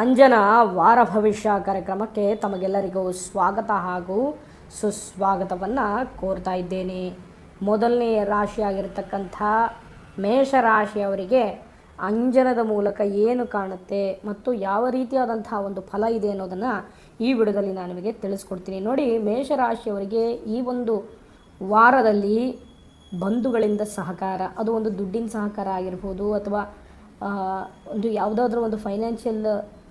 ಅಂಜನ ವಾರ ಭವಿಷ್ಯ ಕಾರ್ಯಕ್ರಮಕ್ಕೆ ತಮಗೆಲ್ಲರಿಗೂ ಸ್ವಾಗತ ಹಾಗೂ ಸುಸ್ವಾಗತವನ್ನು ಕೋರ್ತಾ ಇದ್ದೇನೆ. ಮೊದಲನೇ ರಾಶಿಯಾಗಿರ್ತಕ್ಕಂಥ ಮೇಷರಾಶಿಯವರಿಗೆ ಅಂಜನದ ಮೂಲಕ ಏನು ಕಾಣುತ್ತೆ ಮತ್ತು ಯಾವ ರೀತಿಯಾದಂತಹ ಒಂದು ಫಲ ಇದೆ ಅನ್ನೋದನ್ನು ಈ ವಿಡಿಯೋದಲ್ಲಿ ನಾನು ನಿಮಗೆ ತಿಳಿಸ್ಕೊಡ್ತೀನಿ. ನೋಡಿ, ಮೇಷರಾಶಿಯವರಿಗೆ ಈ ಒಂದು ವಾರದಲ್ಲಿ ಬಂಧುಗಳಿಂದ ಸಹಕಾರ, ಅದು ಒಂದು ದುಡ್ಡಿನ ಸಹಕಾರ ಆಗಿರ್ಬೋದು ಅಥವಾ ಒಂದು ಯಾವುದಾದ್ರೂ ಒಂದು ಫೈನಾನ್ಷಿಯಲ್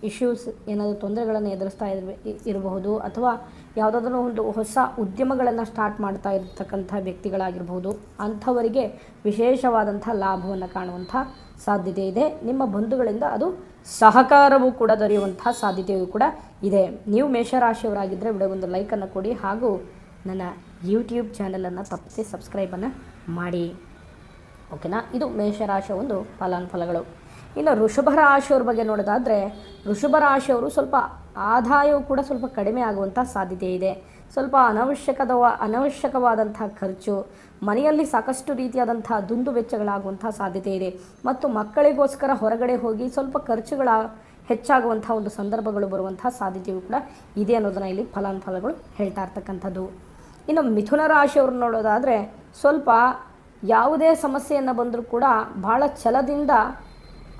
ಇಶ್ಯೂಸ್ ಏನಾದರೂ ತೊಂದರೆಗಳನ್ನು ಎದುರಿಸ್ತಾ ಇರ್ಬೆ ಇ- ಇರಬಹುದು ಅಥವಾ ಯಾವುದಾದ್ರೂ ಒಂದು ಹೊಸ ಉದ್ಯಮಗಳನ್ನು ಸ್ಟಾರ್ಟ್ ಮಾಡ್ತಾ ಇರತಕ್ಕಂಥ ವ್ಯಕ್ತಿಗಳಾಗಿರ್ಬೋದು ಅಂಥವರಿಗೆ ವಿಶೇಷವಾದಂಥ ಲಾಭವನ್ನು ಕಾಣುವಂಥ ಸಾಧ್ಯತೆ ಇದೆ. ನಿಮ್ಮ ಬಂಧುಗಳಿಂದ ಅದು ಸಹಕಾರವೂ ಕೂಡ ದೊರೆಯುವಂಥ ಸಾಧ್ಯತೆಯೂ ಕೂಡ ಇದೆ. ನೀವು ಮೇಷರಾಶಿಯವರಾಗಿದ್ದರೆ ವಿಡಿಯೋಗೊಂದು ಲೈಕನ್ನು ಕೊಡಿ ಹಾಗೂ ನನ್ನ ಯೂಟ್ಯೂಬ್ ಚಾನಲನ್ನು ತಪ್ಪಿಸಿ ಸಬ್ಸ್ಕ್ರೈಬನ್ನು ಮಾಡಿ. ಓಕೆನಾ ಇದು ಮೇಷರಾಶಿಯ ಒಂದು ಫಲಾನುಫಲಗಳು. ಇನ್ನು ಋಷಭ ರಾಶಿಯವ್ರ ಬಗ್ಗೆ ನೋಡೋದಾದರೆ ಋಷಭ ರಾಶಿಯವರು ಸ್ವಲ್ಪ ಆದಾಯವು ಕೂಡ ಸ್ವಲ್ಪ ಕಡಿಮೆ ಆಗುವಂಥ ಸಾಧ್ಯತೆ ಇದೆ. ಸ್ವಲ್ಪ ಅನವಶ್ಯಕದ, ಅನವಶ್ಯಕವಾದಂಥ ಖರ್ಚು, ಮನೆಯಲ್ಲಿ ಸಾಕಷ್ಟು ರೀತಿಯಾದಂಥ ದುಂದು ವೆಚ್ಚಗಳಾಗುವಂಥ ಸಾಧ್ಯತೆ ಇದೆ. ಮತ್ತು ಮಕ್ಕಳಿಗೋಸ್ಕರ ಹೊರಗಡೆ ಹೋಗಿ ಸ್ವಲ್ಪ ಖರ್ಚುಗಳ ಹೆಚ್ಚಾಗುವಂಥ ಒಂದು ಸಂದರ್ಭಗಳು ಬರುವಂಥ ಸಾಧ್ಯತೆಯು ಕೂಡ ಇದೆ ಅನ್ನೋದನ್ನು ಇಲ್ಲಿ ಫಲಾನುಫಲಗಳು ಹೇಳ್ತಾ ಇರ್ತಕ್ಕಂಥದ್ದು. ಇನ್ನು ಮಿಥುನ ರಾಶಿಯವ್ರು ನೋಡೋದಾದರೆ ಸ್ವಲ್ಪ ಯಾವುದೇ ಸಮಸ್ಯೆಯನ್ನು ಬಂದರೂ ಕೂಡ ಭಾಳ ಛಲದಿಂದ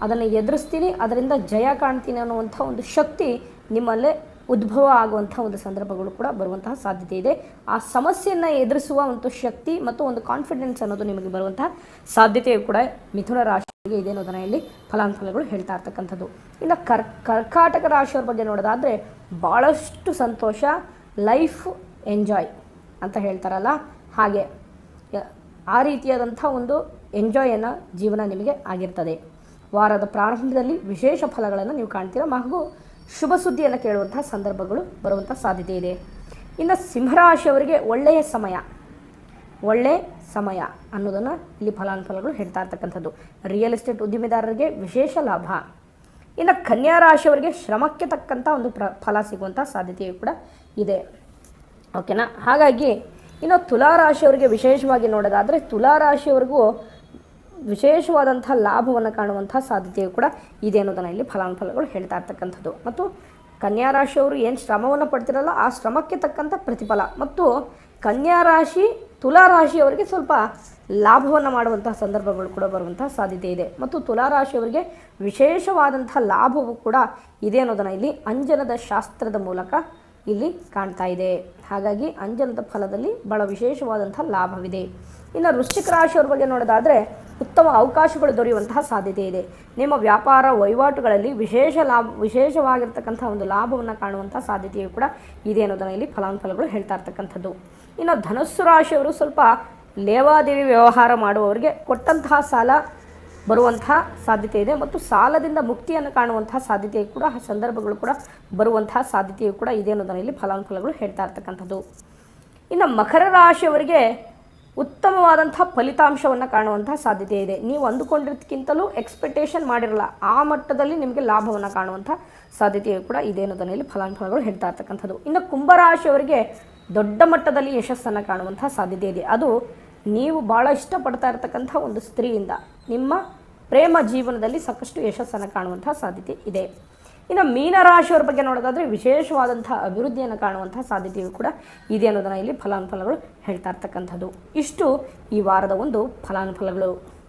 ಅದನ್ನು ಎದುರಿಸ್ತೀನಿ, ಅದರಿಂದ ಜಯ ಕಾಣ್ತೀನಿ ಅನ್ನುವಂಥ ಒಂದು ಶಕ್ತಿ ನಿಮ್ಮಲ್ಲೇ ಉದ್ಭವ ಆಗುವಂಥ ಒಂದು ಸಂದರ್ಭಗಳು ಕೂಡ ಬರುವಂತಹ ಸಾಧ್ಯತೆ ಇದೆ. ಆ ಸಮಸ್ಯೆಯನ್ನು ಎದುರಿಸುವ ಒಂದು ಶಕ್ತಿ ಮತ್ತು ಒಂದು ಕಾನ್ಫಿಡೆನ್ಸ್ ಅನ್ನೋದು ನಿಮಗೆ ಬರುವಂತಹ ಸಾಧ್ಯತೆಯು ಕೂಡ ಮಿಥುನ ರಾಶಿಗೆ ಇದೆ ಅನ್ನೋದನ್ನು ಇಲ್ಲಿ ಫಲಾನುಫಲಗಳು ಹೇಳ್ತಾ ಇರ್ತಕ್ಕಂಥದ್ದು. ಇನ್ನು ಕರ್, ಕರ್ಕಾಟಕ ರಾಶಿಯವ್ರ ಬಗ್ಗೆ ನೋಡೋದಾದರೆ ಭಾಳಷ್ಟು ಸಂತೋಷ ಲೈಫ್ ಎಂಜಾಯ್ ಅಂತ ಹೇಳ್ತಾರಲ್ಲ, ಹಾಗೆ ಆ ರೀತಿಯಾದಂಥ ಒಂದು ಎಂಜಾಯನ್ನು ಜೀವನ ನಿಮಗೆ ಆಗಿರ್ತದೆ. ವಾರದ ಪ್ರಾರಂಭದಲ್ಲಿ ವಿಶೇಷ ಫಲಗಳನ್ನು ನೀವು ಕಾಣ್ತೀರ? ಹಾಗೂ ಶುಭ ಸುದ್ದಿಯನ್ನು ಕೇಳುವಂತಹ ಸಂದರ್ಭಗಳು ಬರುವಂಥ ಸಾಧ್ಯತೆ ಇದೆ. ಇನ್ನು ಸಿಂಹರಾಶಿಯವರಿಗೆ ಒಳ್ಳೆಯ ಸಮಯ. ಒಳ್ಳೆ ಸಮಯ ಅನ್ನೋದನ್ನು ಇಲ್ಲಿ ಫಲಾನುಫಲಗಳು ಹೇಳ್ತಾ ಇರ್ತಕ್ಕಂಥದ್ದು. ರಿಯಲ್ ಎಸ್ಟೇಟ್ ಉದ್ದಿಮೆದಾರರಿಗೆ ವಿಶೇಷ ಲಾಭ. ಇನ್ನು ಕನ್ಯಾ ರಾಶಿಯವರಿಗೆ ಶ್ರಮಕ್ಕೆ ತಕ್ಕಂಥ ಒಂದು ಪ್ರ, ಫಲ ಸಿಗುವಂಥ ಸಾಧ್ಯತೆಯು ಕೂಡ ಇದೆ. ಓಕೆನಾ ಹಾಗಾಗಿ ಇನ್ನು ತುಲಾರಾಶಿಯವರಿಗೆ ವಿಶೇಷವಾಗಿ ನೋಡೋದಾದರೆ ತುಲಾರಾಶಿಯವರಿಗೂ ವಿಶೇಷವಾದಂಥ ಲಾಭವನ್ನು ಕಾಣುವಂಥ ಸಾಧ್ಯತೆಯು ಕೂಡ ಇದೆ ಅನ್ನೋದನ್ನು ಇಲ್ಲಿ ಫಲಾನುಫಲಗಳು ಹೇಳ್ತಾ ಇರ್ತಕ್ಕಂಥದ್ದು. ಮತ್ತು ಕನ್ಯಾ ರಾಶಿಯವರು ಏನು ಶ್ರಮವನ್ನು ಪಡ್ತಿರಲ್ಲ, ಆ ಶ್ರಮಕ್ಕೆ ತಕ್ಕಂಥ ಪ್ರತಿಫಲ. ಮತ್ತು ಕನ್ಯಾ ರಾಶಿ, ತುಲಾ ರಾಶಿಯವರಿಗೆ ಸ್ವಲ್ಪ ಲಾಭವನ್ನು ಮಾಡುವಂತಹ ಸಂದರ್ಭಗಳು ಕೂಡ ಬರುವಂತಹ ಸಾಧ್ಯತೆ ಇದೆ. ಮತ್ತು ತುಲಾ ರಾಶಿಯವರಿಗೆ ವಿಶೇಷವಾದಂಥ ಲಾಭವು ಕೂಡ ಇದೆ ಅನ್ನೋದನ್ನು ಇಲ್ಲಿ ಅಂಜನದ ಶಾಸ್ತ್ರದ ಮೂಲಕ ಇಲ್ಲಿ ಕಾಣ್ತಾ ಇದೆ. ಹಾಗಾಗಿ ಅಂಜನದ ಫಲದಲ್ಲಿ ಬಹಳ ವಿಶೇಷವಾದಂಥ ಲಾಭವಿದೆ. ಇನ್ನು ವೃಶ್ಚಿಕ ರಾಶಿಯವ್ರ ಬಗ್ಗೆ ನೋಡೋದಾದರೆ ಉತ್ತಮ ಅವಕಾಶಗಳು ದೊರೆಯುವಂತಹ ಸಾಧ್ಯತೆ ಇದೆ. ನಿಮ್ಮ ವ್ಯಾಪಾರ ವಹಿವಾಟುಗಳಲ್ಲಿ ವಿಶೇಷ ಲಾಭ, ವಿಶೇಷವಾಗಿರ್ತಕ್ಕಂಥ ಒಂದು ಲಾಭವನ್ನು ಕಾಣುವಂಥ ಸಾಧ್ಯತೆಯು ಕೂಡ ಇದೆ ಅನ್ನೋದನ್ನು ಇಲ್ಲಿ ಫಲಾನುಫಲಗಳು ಹೇಳ್ತಾ ಇರ್ತಕ್ಕಂಥದ್ದು. ಇನ್ನು ಧನಸ್ಸು ರಾಶಿಯವರು ಸ್ವಲ್ಪ ಲೇವಾದೇವಿ ವ್ಯವಹಾರ ಮಾಡುವವರಿಗೆ ಕೊಟ್ಟಂತಹ ಸಾಲ ಬರುವಂತಹ ಸಾಧ್ಯತೆ ಇದೆ ಮತ್ತು ಸಾಲದಿಂದ ಮುಕ್ತಿಯನ್ನು ಕಾಣುವಂತಹ ಸಾಧ್ಯತೆ ಕೂಡ ಸಂದರ್ಭಗಳು ಕೂಡ ಬರುವಂತಹ ಸಾಧ್ಯತೆಯು ಕೂಡ ಇದೆ ಅನ್ನೋದನ್ನು ಇಲ್ಲಿ ಫಲಾನುಫಲಗಳು ಹೇಳ್ತಾ ಇರ್ತಕ್ಕಂಥದ್ದು. ಇನ್ನು ಮಕರ ರಾಶಿಯವರಿಗೆ ಉತ್ತಮವಾದಂಥ ಫಲಿತಾಂಶವನ್ನು ಕಾಣುವಂತಹ ಸಾಧ್ಯತೆ ಇದೆ. ನೀವು ಅಂದುಕೊಂಡಿದ್ದಕ್ಕಿಂತಲೂ ಎಕ್ಸ್ಪೆಕ್ಟೇಷನ್ ಮಾಡಿರಲ್ಲ, ಆ ಮಟ್ಟದಲ್ಲಿ ನಿಮಗೆ ಲಾಭವನ್ನು ಕಾಣುವಂಥ ಸಾಧ್ಯತೆಯು ಕೂಡ ಇದೆ ಅನ್ನೋದನ್ನು ಇಲ್ಲಿ ಫಲಾನುಫಲಗಳು ಹೇಳ್ತಾ ಇರ್ತಕ್ಕಂಥದ್ದು. ಇನ್ನು ಕುಂಭರಾಶಿಯವರಿಗೆ ದೊಡ್ಡ ಮಟ್ಟದಲ್ಲಿ ಯಶಸ್ಸನ್ನು ಕಾಣುವಂಥ ಸಾಧ್ಯತೆ ಇದೆ. ಅದು ನೀವು ಭಾಳ ಇಷ್ಟಪಡ್ತಾ ಇರತಕ್ಕಂಥ ಒಂದು ಸ್ತ್ರೀಯಿಂದ ನಿಮ್ಮ ಪ್ರೇಮ ಜೀವನದಲ್ಲಿ ಸಾಕಷ್ಟು ಯಶಸ್ಸನ್ನು ಕಾಣುವಂಥ ಸಾಧ್ಯತೆ ಇದೆ. ಇನ್ನು ಮೀನರಾಶಿಯವರ ಬಗ್ಗೆ ನೋಡೋದಾದರೆ ವಿಶೇಷವಾದಂಥ ಅಭಿವೃದ್ಧಿಯನ್ನು ಕಾಣುವಂಥ ಸಾಧ್ಯತೆಯು ಕೂಡ ಇದೆ ಅನ್ನೋದನ್ನು ಇಲ್ಲಿ ಫಲಾನುಫಲಗಳು ಹೇಳ್ತಾ ಇರ್ತಕ್ಕಂಥದ್ದು. ಇಷ್ಟು ಈ ವಾರದ ಒಂದು ಫಲಾನುಫಲಗಳು.